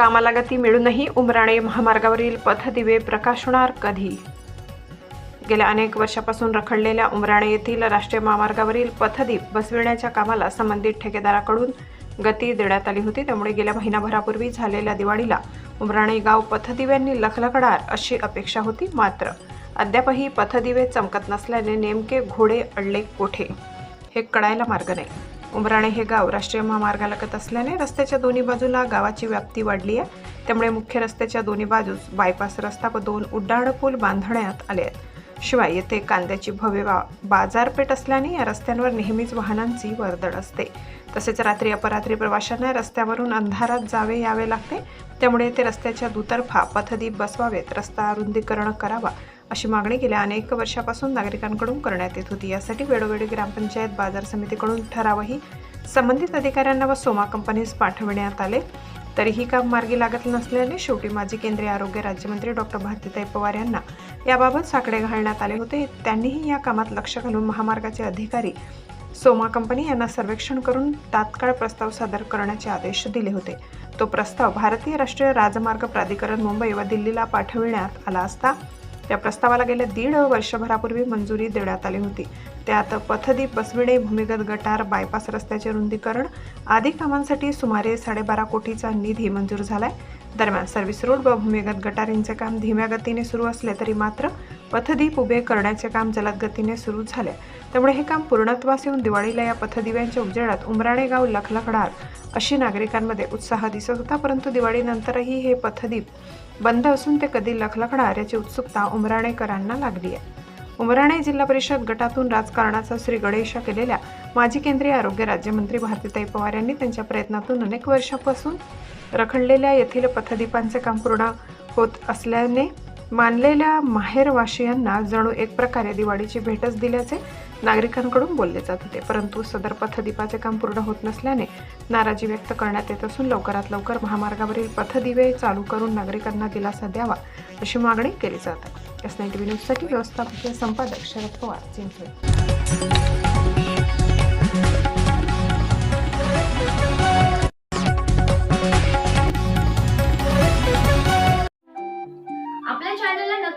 कामाला गती मिळूनही उमराणे महामार्गावरील पथदिवे प्रकाशणार कधी? गेल्या अनेक वर्षापासून रखडलेल्या उमराणे येथील राष्ट्रीय महामार्गावरील पथदीप बसविण्याच्या कामाला संबंधित ठेकेदाराकडून गती देण्यात आली होती. त्यामुळे गेल्या महिनाभरापूर्वी झालेल्या दिवाळीला उमराणे गाव पथदिव्यांनी लखलखणार अशी अपेक्षा होती मात्र अद्यापही पथदिवे चमकत नसल्याने नेमके घोडे अडले कोठे? हे कळायला मार्ग नाही. उमराणे हे गाव राष्ट्रीय महामार्गालगत असल्याने रस्त्याच्या दोन्ही बाजूला गावाची व्याप्ती वाढली आहे. त्यामुळे मुख्य रस्त्याच्या दोन्ही बाजूस बायपास रस्ता व दोन उड्डाण पूल बांधण्यात आले आहेत. शिवाय येथे कांद्याची भव्य बाजारपेठ असल्याने या रस्त्यांवर नेहमीच वाहनांची वर्दळ असते. तसेच रात्री अपरात्री प्रवाशांना रस्त्यावरून अंधारात जावे यावे लागते. त्यामुळे येथे रस्त्याच्या दुतर्फा पथदीप बसवावेत. रस्ता रुंदीकरण करावा. अशी मागणी गेल्या अनेक वर्षापासून नागरिकांकडून करण्यात येत होती. यासाठी वेळोवेळी ग्रामपंचायत बाजार समितीकडून ठरावही संबंधित अधिकाऱ्यांना व सोमा कंपनीस पाठविण्यात आले. तरीही काम मार्गी लागत नसल्याने शेवटी माजी केंद्रीय आरोग्य राज्यमंत्री डॉक्टर भारतीताई पवार यांना याबाबत साकडे घालण्यात आले होते. त्यांनीही या कामात लक्ष घालून महामार्गाचे अधिकारी सोमा कंपनी यांना सर्वेक्षण करून तात्काळ प्रस्ताव सादर करण्याचे आदेश दिले होते. तो प्रस्ताव भारतीय राष्ट्रीय राजमार्ग प्राधिकरण मुंबई व दिल्लीला पाठविण्यात आला असता या प्रस्तावाला गेल्या दीड वर्षभरापूर्वी मंजुरी देण्यात आली होती. त्यात पथदीप बसविणे भूमिगत गटार बायपास रस्त्याचे रुंदीकरण आदी कामांसाठी सुमारे साडेबारा कोटीचा निधी मंजूर झालाय. दरम्यान सर्व्हिस रोड व भूमिगत गटारींचे काम धीम्या गतीने सुरू असले तरी मात्र पथदीप उभे करण्याचे काम जलद गतीने सुरू झाले. त्यामुळे हे काम पूर्णत्वास येऊन दिवाळीला या पथदिव्यांच्या उजेडात उमराणे गाव लखलखणार अशी नागरिकांमध्ये उत्साह दिसत होता परंतु दिवाळीनंतरही हे पथदीप बंद असून ते कधी लखलखणार याची उत्सुकता उमराणेकरांना लागली आहे. उमराणे जिल्हा परिषद गटातून राजकारणाचा श्री गणेशा केलेल्या माजी केंद्रीय आरोग्य राज्यमंत्री भारतीताई पवार यांनी त्यांच्या प्रयत्नातून अनेक वर्षापासून रखडलेल्या येथील पथदीपांचे काम पूर्ण होत असल्याने मानलेल्या माहेरवासियांना जणू एक प्रकारे दिवाळीची भेटच दिल्याचे नागरिकांकडून बोलले जात होते. परंतु सदर पथदीपाचे काम पूर्ण होत नसल्याने नाराजी व्यक्त करण्यात येत असून लवकरात लवकर महामार्गावरील पथदिवे चालू करून नागरिकांना दिलासा द्यावा अशी मागणी केली जात आहे. एस नाईन टी व्ही न्यूजसाठी व्यवस्थापकीय संपादक शरद पवार चिंचवड.